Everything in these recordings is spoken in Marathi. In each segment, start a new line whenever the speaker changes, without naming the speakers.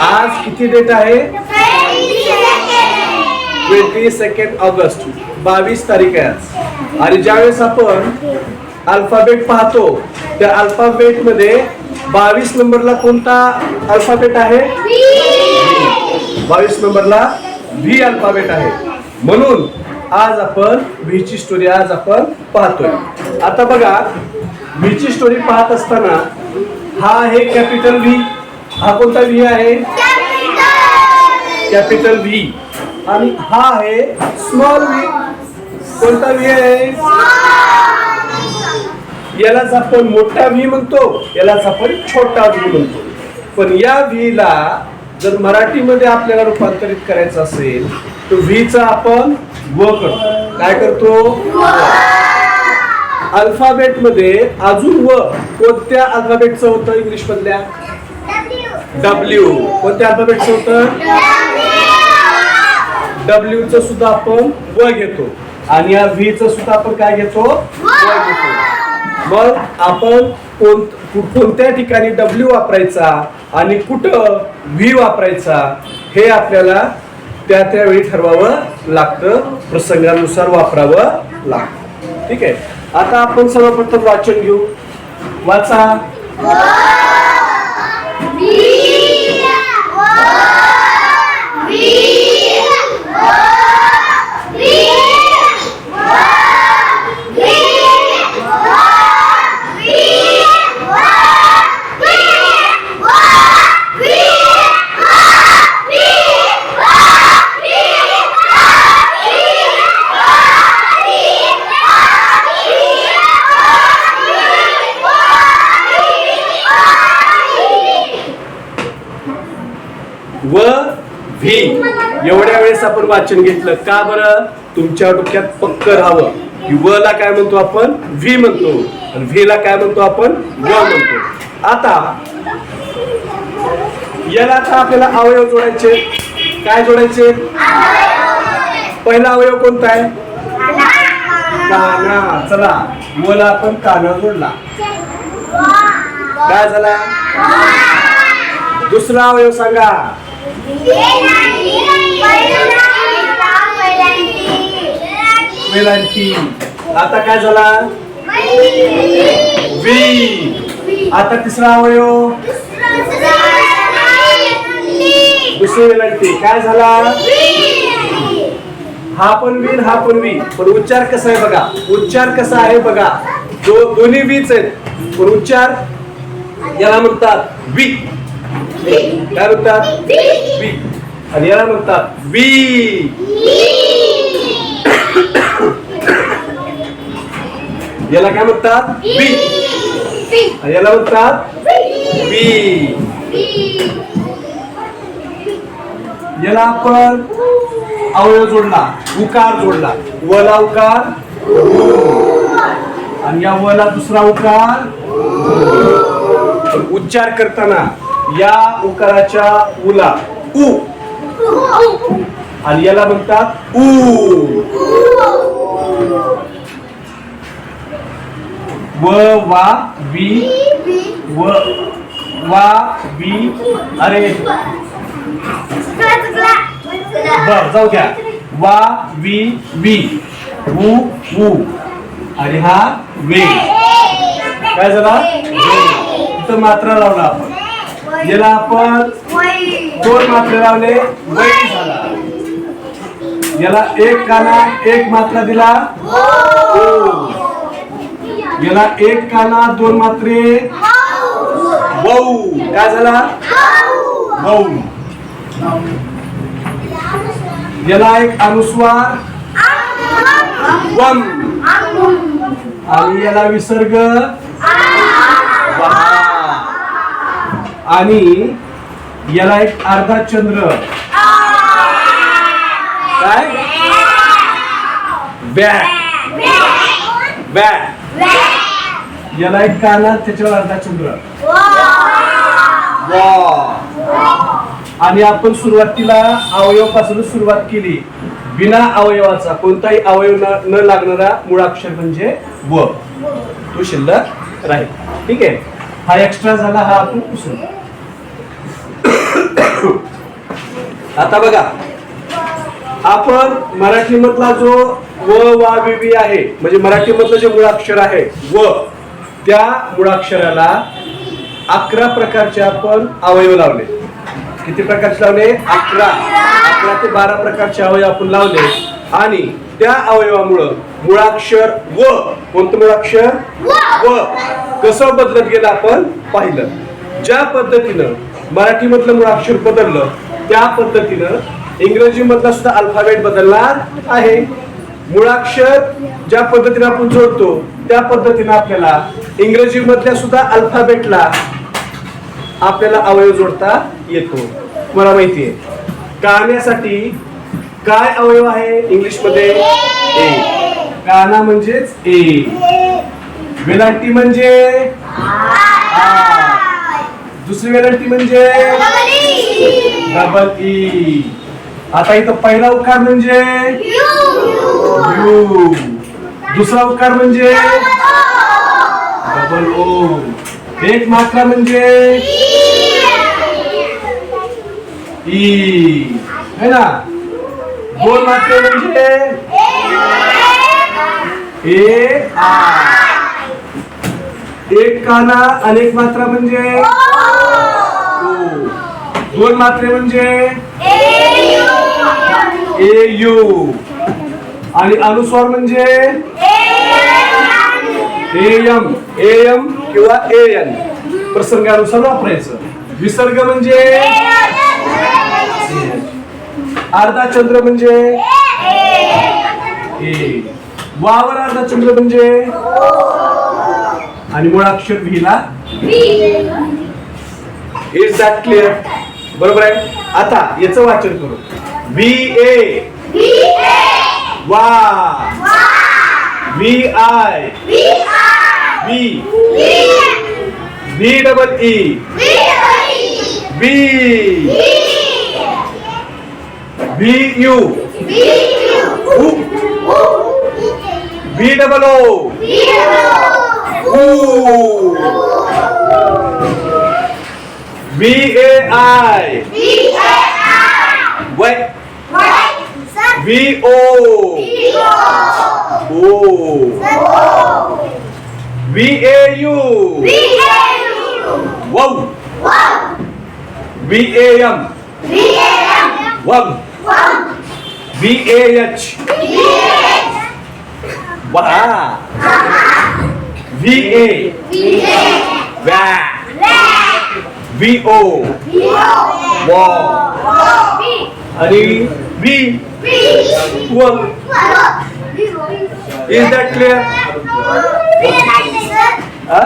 आज किती डेट आहे? Twenty second August. बावीस तारीख आहे आज. आणि ज्यावेळेस आपण अल्फाबेट पाहतो त्या अल्फाबेटमध्ये बावीस नंबरला कोणता अल्फाबेट आहे? बावीस नंबरला व्ही अल्फाबेट आहे. म्हणून आज आपण व्हीची स्टोरी आज आपण पाहतोय. आता बघा व्हीची स्टोरी पाहत असताना हा आहे कॅपिटल व्ही. हा कोणता व्ही आहे? कॅपिटल व्ही आणि हा आहे स्मॉल व्ही कोणता व्ही आहे? यालाच आपण मोठा व्ही म्हणतो यालाच आपण छोटा व्ही म्हणतो. पण या व्ही ला जर मराठीमध्ये आपल्याला रूपांतरित करायचं असेल तर व्ही चा आपण व करतो. काय करतो? अल्फाबेटमध्ये अजून व कोणत्या अल्फाबेटचं होतं इंग्लिश मधल्या डब्ल्यू कोणत्या अल्फाबेटचं होतं डब्ल्यू च सुद्धा आपण व घेतो. आणि या व्ही च सुद्धा आपण काय घेतो? व घेतो. मग आपण कोण कोणत्या ठिकाणी डब्ल्यू वापरायचा आणि कुठं व्ही वापरायचा हे आपल्याला त्या त्यावेळी ठरवावं लागतं. प्रसंगानुसार वापरावं लागतं. ठीक आहे? आता आपण सर्वप्रथम वाचन घेऊ. वाचा. आपण वाचन घेतलं. का बरं? तुमच्या डोक्यात पक्क राहावं. व ला काय म्हणतो आपण? व्ही म्हणतो. आणि व्ही ला काय म्हणतो आपण? व म्हणतो. आता याला आता आपल्याला अवयव जोडायचे. काय जोडायचे? पहिला अवयव कोणता आहे? काना. चला वला आपण काना जोडला. काय झाला? दुसरा अवयव सांगा. वेलांटी आता काय झाला? वी. आता तिसरा अवयव? दुसरी वेलांटी काय झाला? हा पण वीर हा पण वी. पण उच्चार कसा आहे बघा? उच्चार कसा आहे बघा? जो दोन्ही वीच आहेत. पण उच्चार याला म्हणतात वी. काय म्हणतात? वी. आणि याला म्हणतात वी. याला काय म्हणतात? आणि याला म्हणतात? वी याला आपण अवयव जोडला उकार जोडला. वला उकार आणि या वला दुसरा उकार उच्चार करताना या उकाराच्या उला उ आणि याला म्हणतात उ व वा वी व वा वी अरे. बर जाऊ द्या वा वी वी ऊ ऊ. आणि हा वे. काय झाला? इथं मात्रा लावला आपण. याला आपण दोन मात्र लावले वै झाला. याला एक काना एक मात्रा दिला. याला एक काना दोन मात्रे. भाऊ काय झाला? भाऊ याला एक अनुस्वार. वम. आणि याला विसर्ग. आणि याला एक अर्धा चंद्र. काय? बॅ. बॅ. याला एक काना त्याच्यावर अर्धा चंद्र. आणि आपण सुरुवातीला अवयवापासून सुरुवात केली. बिना अवयवाचा कोणताही अवयव न- न लागणारा मुळाक्षर म्हणजे व. तो शिल्लक राहील. ठीक आहे? हा एक्स्ट्रा झाला हा आपण पुसून आता बघा. आपण मराठी मधला जो व वा वि आहे. म्हणजे मराठीमधलं जे मुळाक्षर आहे व त्या मुळाक्षराला अकरा प्रकारचे आपण अवयव लावले. किती प्रकारचे लावले? अकरा. अकरा ते बारा प्रकारचे अवयव आपण लावले. आणि त्या अवयवामुळं मुळाक्षर व कोणतं मुळाक्षर? व. कसं बदलत गेलं आपण पाहिलं. ज्या पद्धतीनं मराठीमधलं मुळाक्षर बदललं त्या पद्धतीनं इंग्रजीमधला सुद्धा अल्फाबेट बदलणार आहे. मुळाक्षर ज्या पद्धतीने आपण जोडतो त्या पद्धतीने आपल्याला इंग्रजी मधल्या सुद्धा अल्फाबेटला आपल्याला अवयव जोडता येतो. मला माहिती आहे. काय अवयव आहे इंग्लिशमध्ये ए. गाणं म्हणजेच ए. वेलांटी म्हणजे. दुसरी वेलांटी म्हणजे? डबल ई आता इथं पहिला उकार म्हणजे? यू. दुसरा उकार म्हणजे? Double O. एक मात्रा म्हणजे? ई. है ना? दोन मात्रे म्हणजे? ए. आय एक काना अनेक मात्रा म्हणजे? दोन मात्रे म्हणजे? ए यू आणि अनुस्वार म्हणजे? ए एम ए एम किंवा ए एन प्रसंगानुसार वापरायचं. विसर्ग म्हणजे? अर्धा चंद्र म्हणजे? ए वावर अर्धा चंद्र म्हणजे? आणि मुळाक्षर व्हीला इज दॅट क्लिअर बरोबर आहे? आता याचं वाचन करू. V A. V A. Double E. V. Double E. V V V U. V U. V double O V O V A I. V V O O V A U वम व्ही ए एम वम व्ही ए एच वा व्ही ए वॅ व्ही ओ वॉ आणि व्ही वम इज दॅट क्लिअर हा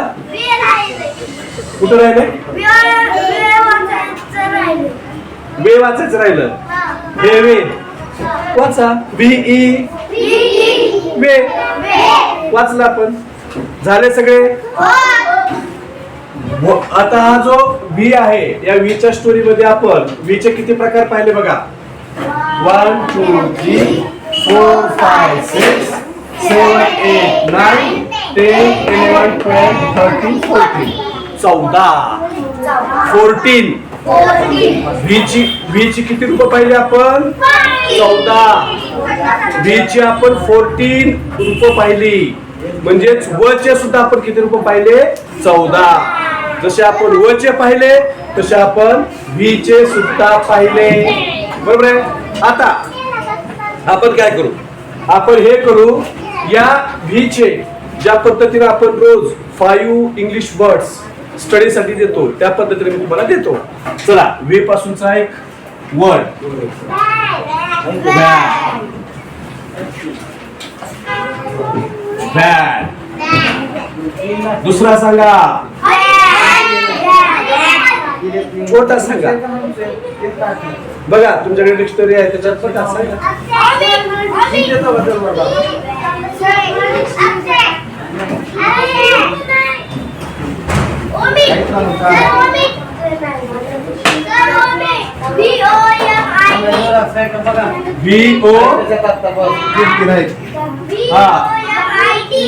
कुठं राहिले? वे वाचायचं राहिलं. वे वे. वाचा. V E. वे. वाचला आपण झाले सगळे? आता हा जो व्ही आहे या व्हीच्या स्टोरी मध्ये आपण व्हीचे किती प्रकार पाहिले बघा. One two three four five six seven, eight, nine ten eleven, twelve, thirteen fourteen. चौदा. फोर्टीन व्हीची व्हीची किती रुपये पाहिले आपण? चौदा. व्हीची आपण फोर्टीन रुपये पाहिली. म्हणजेच वचे सुद्धा आपण किती रुपये पाहिले? चौदा. जसे आपण वचे पाहिले तसे आपण व्हीचे सुद्धा पाहिले. बरोबर आहे? आता आपण काय करू? आपण हे करू या व्ही चे ज्या पद्धतीने आपण रोज फाईव्ह इंग्लिश वर्ड्स स्टडीसाठी देतो त्या पद्धतीने मी तुम्हाला देतो. चला व्ही पासूनचा एक वर्ड बॅड दुसरा सांगा. छोटा सांगा. बघा तुमच्याकडे डिक्शनरी आहे त्याच्यात पण सांगा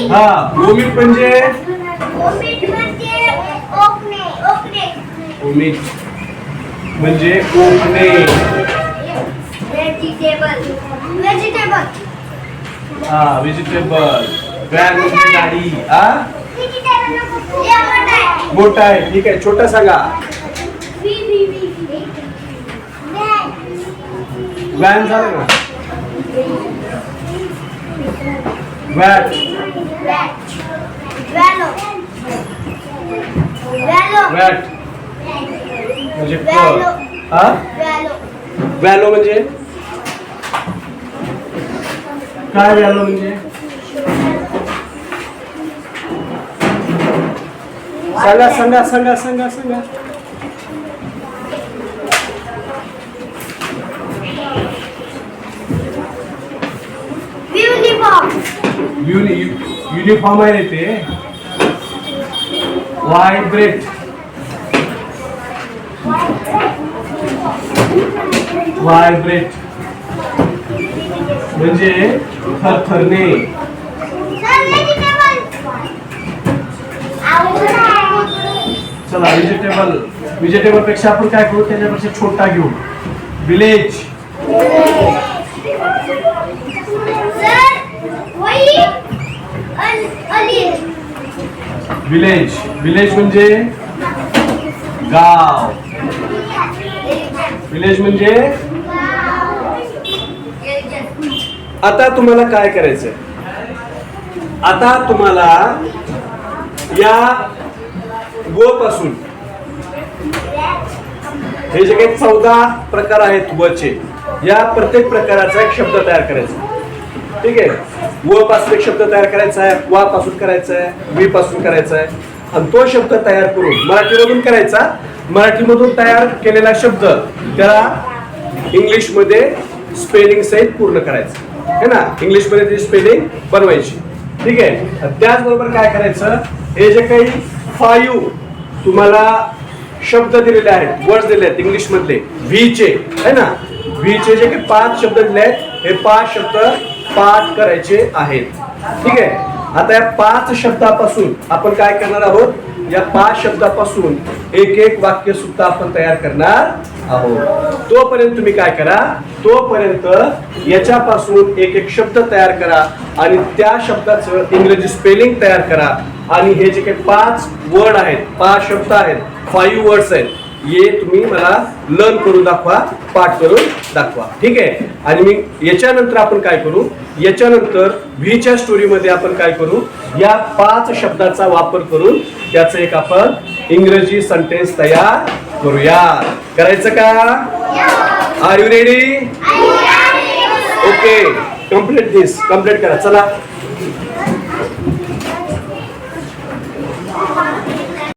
हा. भूमिक म्हणजे? भूमिक म्हणजे ओपणे
व्हेजिटेबल व्हेजिटेबल
हा व्हेजिटेबल व्हॅन म्हणजे गाडी. हा? मोठा आहे. ठीक आहे छोटा सांगा. व्हॅन झालं ना व्हॅट व्हॅट म्हणजे क हा? व्हॅलो म्हणजे काय व्हॅलो म्हणजे सांगा सांगा सांगा सांगा सांगा। युनि युनिफॉर्म आहे रे ते व्हायब्रेट व्हायब्रेट म्हणजे थरथरणे. चला व्हेजिटेबल व्हेजिटेबल पेक्षा आपण काय करू? त्याच्यापेक्षा छोटा घेऊ. विलेज विलेज विलेज म्हणजे गाव. विलेज म्हणजे आता तुम्हाला काय करायचंय? आता तुम्हाला या व पासून हे जे काही चौदा प्रकार आहेत वचे या प्रत्येक प्रकाराचा एक शब्द तयार करायचा. ठीक आहे? व पासून एक शब्द तयार करायचा आहे वा पासून करायचा आहे वी पासून करायचा आहे. आणि तो शब्द तयार करून मराठीमधून करायचा. मराठीमधून तयार केलेला शब्द त्याला इंग्लिशमध्ये स्पेलिंग सहित पूर्ण करायचं. है ना? इंग्लिशमध्ये ती स्पेलिंग बनवायची. ठीक आहे? त्याचबरोबर काय करायचं? हे जे काही फायू तुम्हाला शब्द दिलेले आहेत वर्ड्स दिले आहेत इंग्लिशमधले व्हीचे है ना? व्हीचे जे काही पाच शब्द दिले आहेत हे पाच शब्द पाठ करायचे आहेत. ठीक आहे? आता या पाच शब्दापासून आपण काय करणार आहोत? या पाच शब्दापासून एक एक वाक्य सुद्धा आपण तयार करणार आहोत. तोपर्यंत तुम्ही काय करा तोपर्यंत याच्यापासून एक एक शब्द तयार करा आणि त्या शब्दाचं इंग्रजी स्पेलिंग तयार करा. आणि हे जे काही पाच वर्ड आहेत पाच शब्द आहेत फाईव्ह वर्ड्स आहेत हे तुम्ही मला लर्न करून दाखवा पाठ करून दाखवा. ठीक आहे? आणि मी याच्यानंतर आपण काय करू? याच्यानंतर व्हीच्या स्टोरीमध्ये आपण काय करू? या पाच शब्दाचा वापर करून त्याचं एक आपण इंग्रजी सेंटेन्स तयार करूया. करायचं का? Are you ready okay complete this complete करा. चला.